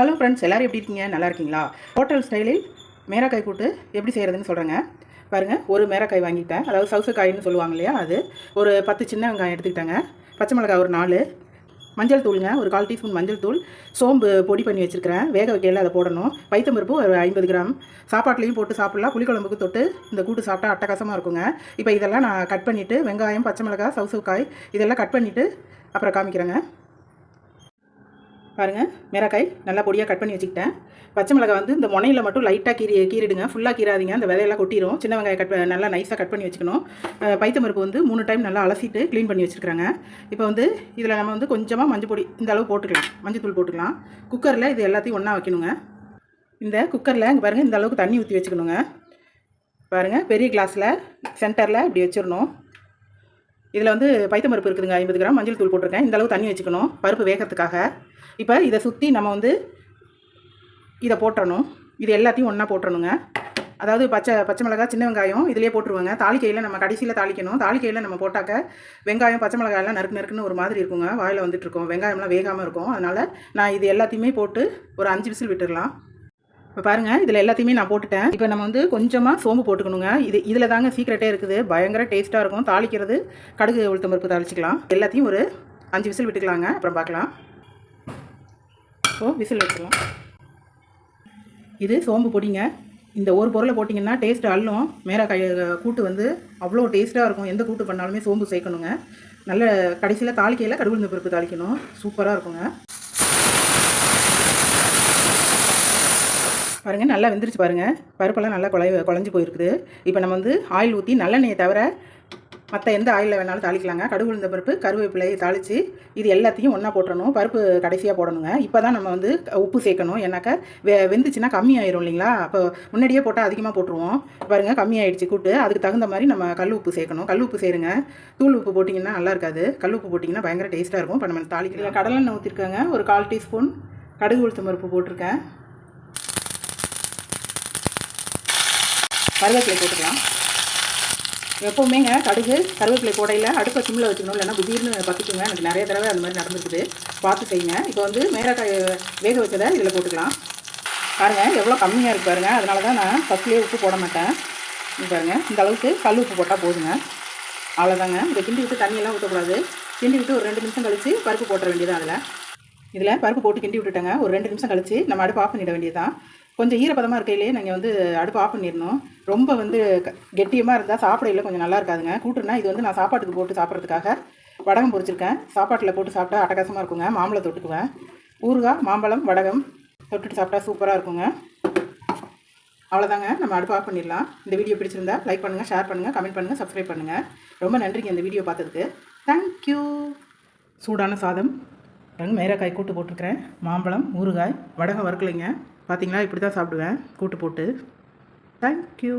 Hello friends எல்லோரும் எப்படி இருக்கீங்க? நல்லா இருக்கீங்களா? ஹோட்டல் ஸ்டைலில் மேராக்காய் கூட்டு எப்படி செய்கிறதுன்னு சொல்கிறேங்க பாருங்கள் ஒரு மேராக்காய் வாங்கிட்டேன். அதாவது சவுசக்காயின்னு சொல்லுவாங்க இல்லையா அது. ஒரு பத்து சின்ன வெங்காயம் எடுத்துக்கிட்டேங்க. பச்சை மிளகாய் ஒரு நாலு. மஞ்சள் தூளுங்க ஒரு கால் டீஸ்பூன் மஞ்சள் தூள். சோம்பு பொடி பண்ணி வச்சுருக்கிறேன். வேக வைக்கையில் அதை போடணும். பைத்தம்பருப்பு ஒரு ஐம்பது கிராம். சாப்பாட்லேயும் போட்டு சாப்பிட்லாம். புளிக்குழம்புக்கு தொட்டு இந்த கூட்டு சாப்பிட்டா அட்டகாசமாக இருக்குங்க. இப்போ இதெல்லாம் நான் கட் பண்ணிவிட்டு வெங்காயம் பச்சை மிளகாய் சவுசக்காய் இதெல்லாம் கட் பண்ணிவிட்டு அப்புறம் காமிக்கிறேங்க. பாருங்கள் மிளகாய் நல்லா பொடியாக கட் பண்ணி வச்சுக்கிட்டேன். பச்சை மிளகாய் வந்து இந்த முனையில் மட்டும் லைட்டாக கீரி கீறிடுங்க. ஃபுல்லாக கீராதிங்க அந்த விதையெல்லாம் கொட்டிடும் சின்ன வெங்காயம் கட் நல்லா நைஸாக கட் பண்ணி வச்சுக்கணும். பைத்தமருப்பு பைத்தம்பருப்பு வந்து மூணு டைம் நல்லா அலசிட்டு க்ளீன் பண்ணி வச்சுருக்காங்க இப்போ வந்து இதில் நம்ம வந்து கொஞ்சமாக மஞ்சள் பொடி இந்த அளவு போட்டுக்கலாம். மஞ்சள் தூள் போட்டுக்கலாம். குக்கரில் இது எல்லாத்தையும் ஒன்றா வைக்கணுங்க. இந்த குக்கரில் இங்கே பாருங்கள் இந்த அளவுக்கு தண்ணி ஊற்றி வச்சுக்கணுங்க. பாருங்கள் பெரிய கிளாஸில் சென்டரில் இப்படி வச்சிடணும். இதில் வந்து பைத்தம் பருப்பு இருக்குதுங்க ஐம்பது கிராம். மஞ்சள் தூள் போட்டிருக்கேன். இந்த அளவு தண்ணி வச்சுக்கணும் பருப்பு வேகிறதுக்காக. இப்போ இதை சுற்றி நம்ம வந்து இதை போட்டுறணும் இது எல்லாத்தையும் ஒன்றா போட்டுறணுங்க அதாவது பச்சை பச்சை மிளகாய் சின்ன வெங்காயம் இதிலே போட்டுருவாங்க. தாளிக்கையில் நம்ம கடைசியில் தாளிக்கணும். தாளிக்கையில் நம்ம போட்டாக்க வெங்காயம் பச்சை மிளகாயெல்லாம் நறுக்கு நறுக்குன்னு ஒரு மாதிரி இருக்குங்க. வாயில் வந்துட்டுருக்கோம் வெங்காயம்லாம் வேகாமல் இருக்கும். அதனால் நான் இது எல்லாத்தையுமே போட்டு ஒரு அஞ்சு விசில் விட்டுடலாம் இப்போ பாருங்கள் இதில் எல்லாத்தையுமே நான் போட்டுட்டேன். இப்போ நம்ம வந்து கொஞ்சமாக சோம்பு போட்டுக்கணுங்க. இது இதில் தாங்க சீக்கிரட்டே இருக்குது. பயங்கர டேஸ்ட்டாக இருக்கும். தாளிக்கிறது கடுகு உளுத்தம் பருப்பு தாளிச்சிக்கலாம். எல்லாத்தையும் ஒரு அஞ்சு விசில் விட்டுக்கலாங்க. அப்புறம் பார்க்கலாம். ஸோ விசில் வச்சுக்கலாம் இது சோம்பு பொடிங்க. இந்த ஒரு பொருளை போட்டிங்கன்னா டேஸ்ட் அள்ளும். மேரக்காய் கூட்டு வந்து அவ்வளோ டேஸ்ட்டாக இருக்கும். எந்த கூட்டு பண்ணாலுமே சோம்பு சேர்க்கணுங்க. நல்ல கடைசியில் தாளிக்கையில் கடுகு உளுந்த பருப்பு தாளிக்கணும். சூப்பராக இருக்குங்க. பாருங்கள் நல்லா வெந்துருச்சு பாருங்கள் பருப்பெல்லாம் நல்லா குழை குழஞ்சி போயிருக்குது. இப்போ நம்ம வந்து ஆயில் ஊற்றி நல்லெண்ணெயை தவிர மற்ற எந்த ஆயிலில் வேணாலும் தாளிக்கலாங்க. கடுகு உளுந்த பருப்பு கருவேப்பிலையை தாளித்து இது எல்லாத்தையும் ஒன்றா போட்டுறணும். பருப்பு கடைசியாக போடணுங்க. இப்போ தான் நம்ம வந்து உப்பு சேர்க்கணும். ஏன்னாக்கா வெ வெந்துச்சுன்னா கம்மியாயிரும் இல்லைங்களா? அப்போ முன்னாடியே போட்டால் அதிகமாக போட்டுருவோம். பாருங்கள் கம்மியாயிடுச்சு கூட்டு. அதுக்கு தகுந்த மாதிரி நம்ம கல் உப்பு சேர்க்கணும். கல் உப்பு சேருங்க. தூள் உப்பு போட்டிங்கன்னா நல்லா இருக்காது. கல் உப்பு போட்டிங்கன்னா பயங்கர டேஸ்ட்டாக இருக்கும். இப்போ நம்ம தாளிக்கலாம். கடலெண்ணெய் ஊற்றிருக்காங்க ஒரு கால் டீஸ்பூன் கடுகு உளுத்தம் பருப்பு போட்டிருக்கேன். கருவேப்பிலை போட்டுக்கலாம். எப்போவுமேங்க கடுகு கருவேப்பிலை போடையில் அடுப்பை சிம்மில் வச்சுக்கணும். இல்லைன்னா திடீர்னு பற்றிக்குங்க எனக்கு நிறைய தடவை அந்த மாதிரி நடந்துருக்குது. பார்த்து செய்யுங்க. இப்போ வந்து மேலக்காய் வேக வச்சதை இதில் போட்டுக்கலாம். பாருங்கள் எவ்வளோ கம்மியாக இருக்குது பாருங்கள் அதனால தான் நான் ஃபஸ்ட்லேயே உப்பு போட மாட்டேன். பாருங்கள் இந்த அளவுக்கு கல் உப்பு போட்டால் போதுங்க. அவ்வளோதாங்க. இதை கிண்டி விட்டு தண்ணியெல்லாம் ஊற்றக்கூடாது. கிண்டி விட்டு ஒரு ரெண்டு நிமிஷம் கழித்து பருப்பு போட்டுற வேண்டியதான் அதில். இதில் பருப்பு போட்டு கிண்டி விட்டுட்டேங்க. ஒரு ரெண்டு நிமிஷம் கழித்து நம்ம அடுப்பு ஆஃப் பண்ணிட வேண்டியதான் கொஞ்சம் ஈரப்பதமாக இருக்கையிலே நீங்கள் வந்து அடுப்பு ஆஃப் பண்ணிடணும் ரொம்ப வந்து க- கெட்டியமாக இருந்தால் சாப்பிடையில கொஞ்சம் நல்லா இருக்காதுங்க. கூட்டுனா இது வந்து நான் சாப்பாட்டுக்கு போட்டு சாப்பிட்றதுக்காக வடகம் பொரிச்சிருக்கேன் சாப்பாட்டில் போட்டு சாப்பிட்டா அட்டகாசமாக இருக்குங்க. மாம்பழம் தொட்டுக்குவேன். ஊறுகாய் மாம்பழம் வடகம் தொட்டுட்டு சாப்பிட்டா சூப்பராக இருக்குங்க. அவ்வளோதாங்க நம்ம அடுப்பு ஆஃப் பண்ணிடலாம். இந்த வீடியோ பிடிச்சிருந்தா லைக் பண்ணுங்கள் ஷேர் பண்ணுங்கள் கமெண்ட் பண்ணுங்கள் சப்ஸ்கிரைப் பண்ணுங்கள் ரொம்ப நன்றிங்க இந்த வீடியோ பார்த்ததுக்கு. தேங்க்யூ சூடான சாதம். பாருங்க மேரக்காய் கூட்டு போட்டிருக்கிறேன். மாம்பழம் ஊறுகாய் வடகம் வறுக்கலைங்க. பார்த்தீங்களா இப்படி தான் சாப்பிடுவேன். கூட்டு போட்டு. தேங்க்யூ